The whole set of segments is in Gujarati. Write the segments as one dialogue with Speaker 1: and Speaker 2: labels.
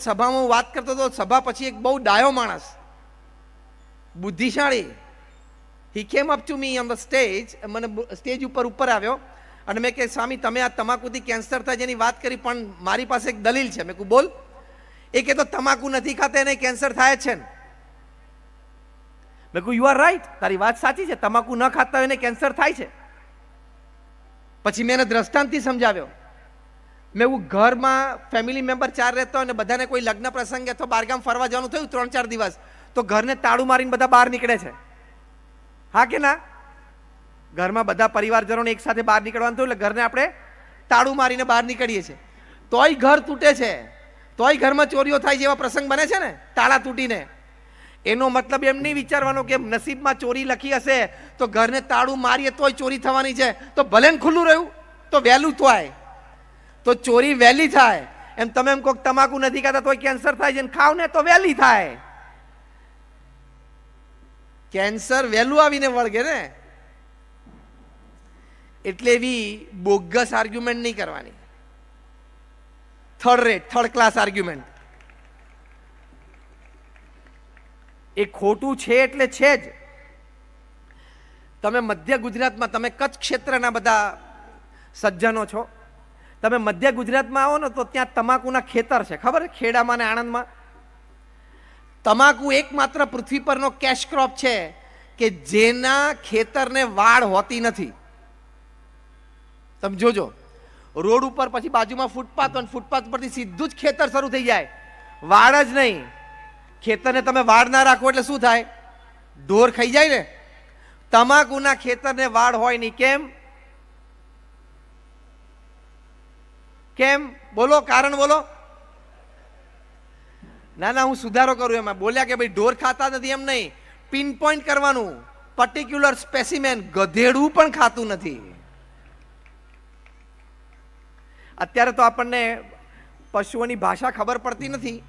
Speaker 1: સભામાં વાત કરતો હતો, સભા પછી એક બહુ ડાયો માણસ, બુદ્ધિશાળી. He came up to me on the stage મને સ્ટેજ ઉપર ઉપર આવ્યો અને મેં કે સ્વામી, તમે આ તમાકુથી કેન્સર થાય જેની વાત કરી, પણ મારી પાસે એક દલીલ છે. મેં કહું બોલ. એ કે તો તમાકુ નથી ખાતા એને કેન્સર થાય છે ને. મેં કહું યુ આર રાઈટ તારી વાત સાચી છે. તમાકુ ન ખાતા હોય એને કેન્સર થાય છે. પછી મેં એને દ્રષ્ટાંતથી સમજાવ્યો. મેં એવું ઘરમાં ફેમિલી મેમ્બર ચાર રહેતો અને બધાને કોઈ લગ્ન પ્રસંગે અથવા બારગામ ફરવા જવાનું થયું ત્રણ ચાર દિવસ, તો ઘરને તાળું મારીને બધા બહાર નીકળે છે. હા કે ના? ઘરમાં બધા પરિવારજનોને એકસાથે બહાર નીકળવાનું થયું એટલે ઘરને આપણે તાળું મારીને બહાર નીકળીએ છીએ. તોય ઘર તૂટે છે. તોય ઘરમાં ચોરીઓ થાય જેવા પ્રસંગ બને છે ને, તાળા તૂટીને. એનો મતલબ એમ નહીં વિચારવાનો કે નસીબમાં ચોરી લખી હશે, તો ઘરને તાળું મારીએ તોય ચોરી થવાની છે. તો ભલે ખુલ્લું રહ્યું, તો વહેલું થાય તો ચોરી વહેલી થાય. એમ તમે એમ કોઈક તમાકુ નથી ખાતા, તોય કેન્સર થાય છે ખાવ ને તો વહેલી થાય. કેન્સર વહેલું આવીને વળગે ને. એટલે એવી બોગસ આર્ગ્યુમેન્ટ નહીં કરવાની. Third rate third class argument એ ખોટું છે એટલે છે જ. તમે મધ્ય ગુજરાતમાં, તમે કચ્છ ક્ષેત્રના બધા સજ્જનો છો. તમે મધ્ય ગુજરાતમાં આવો ને તો ત્યાં તમાકુના ખેતર છે. ખબર ખેડામાં ને આણંદમાં. તમાકુ એકમાત્ર પૃથ્વી પરનો કેશ ક્રોપ છે કે જેના ખેતરને વાડ હોતી નથી. તમે જોજો. રોડ ઉપર પછી બાજુમાં ફૂટપાથ હોય ફૂટપાથ પરથી સીધું જ ખેતર શરૂ થઈ જાય. વાડ જ નહીં. ખેતરને તમે વાડ ના રાખો એટલે શું થાય? ઢોર ખાઈ જાય ને. તમાકુના ખેતરને વાડ હોય નહીં. કેમ? કેમ? બોલો, કારણ બોલો. ના ના, હું સુધારો કરું એમાં. બોલ્યા કે ભાઈ, ઢોર ખાતા નથી એમ નહીં. પિન પોઈન્ટ કરવાનું. પર્ટિક્યુલર સ્પેસિમેન ગધેડું પણ ખાતું નથી. અત્યારે તો આપણને પશુઓની ભાષા ખબર પડતી નથી.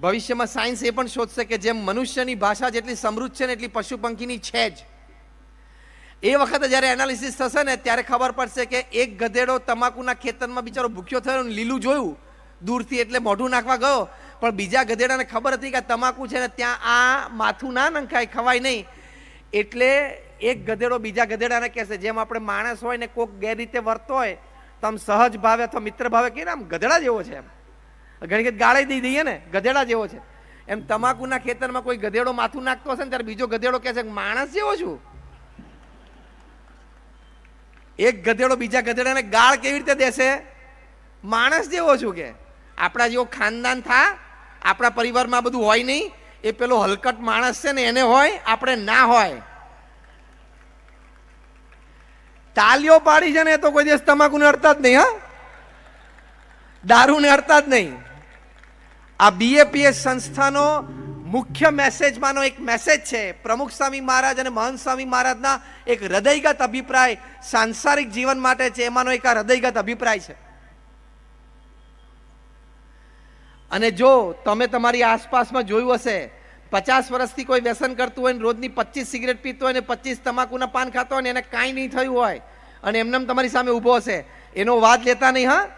Speaker 1: ભવિષ્યમાં સાયન્સ એ પણ શોધશે કે જેમ મનુષ્યની ભાષા જેટલી સમૃદ્ધ છે ને એટલી પશુ પંખીની છે જ. એ વખતે જ્યારે એનાલિસિસ થશે ને, ત્યારે ખબર પડશે કે એક ગધેડો તમાકુના ખેતરમાં બિચારો ભૂખ્યો થયો અને લીલું જોયું. દૂરથી એટલે મોઢું નાખવા ગયો. પણ બીજા ગધેડાને ખબર હતી કે તમાકુ છે ને, ત્યાં આ માથું ના નંખાય, ખવાય નહીં. એટલે એક ગધેડો બીજા ગધેડાને કહેશે, જેમ આપણે માણસ હોય ને કોઈક ગેરરીતે વર્તો હોય, તો આમ સહજ ભાવે અથવા મિત્ર ભાવે. કે આમ ગધેડા જેવો છે એમ. ઘણી વખત ગાળે દઈ દઈએ ને, ગધેડા જેવો છે. એમ તમાકુના ખેતરમાં કોઈ ગધેડો માથું નાખતો હશે ને, ત્યારે બીજો ગધેડો કહેશે કે માણસ જેવો છું. એક ગધેડો બીજા ગધેડાને ગાળ કેવી રીતે દેશે? માણસ જેવો છું કે. આપણા જેવો ખાનદાન થા, આપણા પરિવારમાં બધું હોય નહીં, એ પેલો હલકટ માણસ છે ને એને હોય, આપણે ના હોય. તાલીઓ પાડી છે ને એ તો કોઈ દિવસ તમાકુને અડતા જ નહીં, હા? દારૂને અડતા જ નહીં. આ બીએપીએસ સંસ્થાનો મુખ્ય મેસેજમાંનો એક મેસેજ છે. પ્રમુખ સ્વામી મહારાજ અને મહંત સ્વામી મહારાજના એક હૃદયગત અભિપ્રાય સાંસારિક જીવન માટે છે. એમાંનો એક આ હૃદયગત અભિપ્રાય છે. અને જો તમે તમારી આસપાસમાં જોયું હશે, પચાસ વર્ષથી કોઈ વ્યસન કરતું હોય ને રોજની પચીસ સિગરેટ પીતો હોય ને પચીસ તમાકુના પાન ખાતો હોય ને એને કાંઈ નહીં થયું હોય અને એમને તમારી સામે ઊભો હશે. એનો વાદ લેતા નહીં, હા?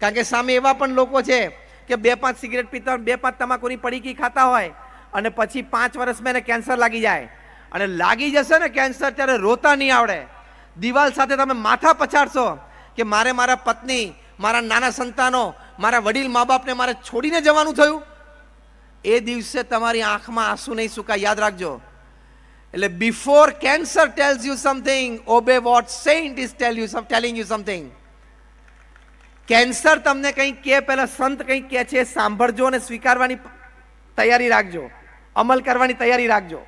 Speaker 1: કારણ કે સામે એવા પણ લોકો છે કે બે પાંચ સિગરેટ પીતા બે પાંચ તમાકુની પડીકી ખાતા હોય અને પછી પાંચ વર્ષમાં એને કેન્સર લાગી જાય. અને લાગી જશે ને કેન્સર ત્યારે રોતા નહીં આવડે. દિવાલ સાથે તમે માથા પછાડશો કે મારે મારા પત્ની, મારા નાના સંતાનો, મારા વડીલ મા બાપને મારે છોડીને જવાનું થયું? એ દિવસે તમારી આંખમાં આંસુ નહીં સુકાય, યાદ રાખજો. એટલે before cancer tells you something obey what sent is tell you telling you something cancer તમને કંઈક કહે, પહેલાં સંત કંઈક કહે છે, સાંભળજો અને સ્વીકારવાની તૈયારી રાખજો. અમલ કરવાની તૈયારી રાખજો.